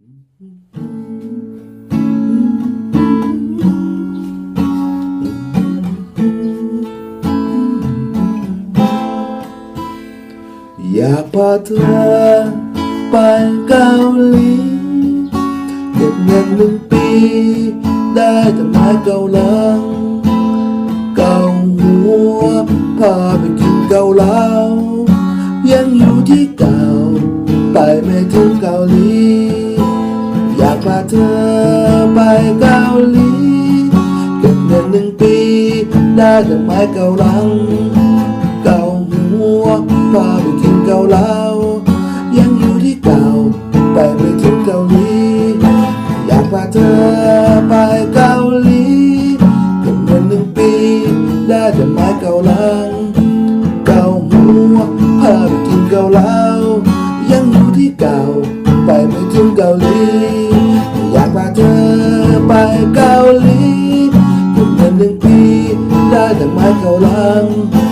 อยากพาเธอไปเกาหลีเก็บเงินหนึ่งปี ได้แต่ไม้เกาหลัง เกาหัวพาไปกินเกาเหลายังอยู่ที่เก่า ไปไม่ถึงเกาหลี พาเธอไปเกาหลีเก็บเงินหนึ่งปี ได้แต่ไม้เกาลัง เกาหัวพาไปกินเกาเหลายังอยู่ที่เก่าไปไม่ถึงเกาหลีอยากพาเธอไปเกาหลีเก็บเงินหนึ่งปี ได้แต่ไม้เกาลัง เกาหัวพาไปกินเกาเหลา แต่ไม้เกาหลัง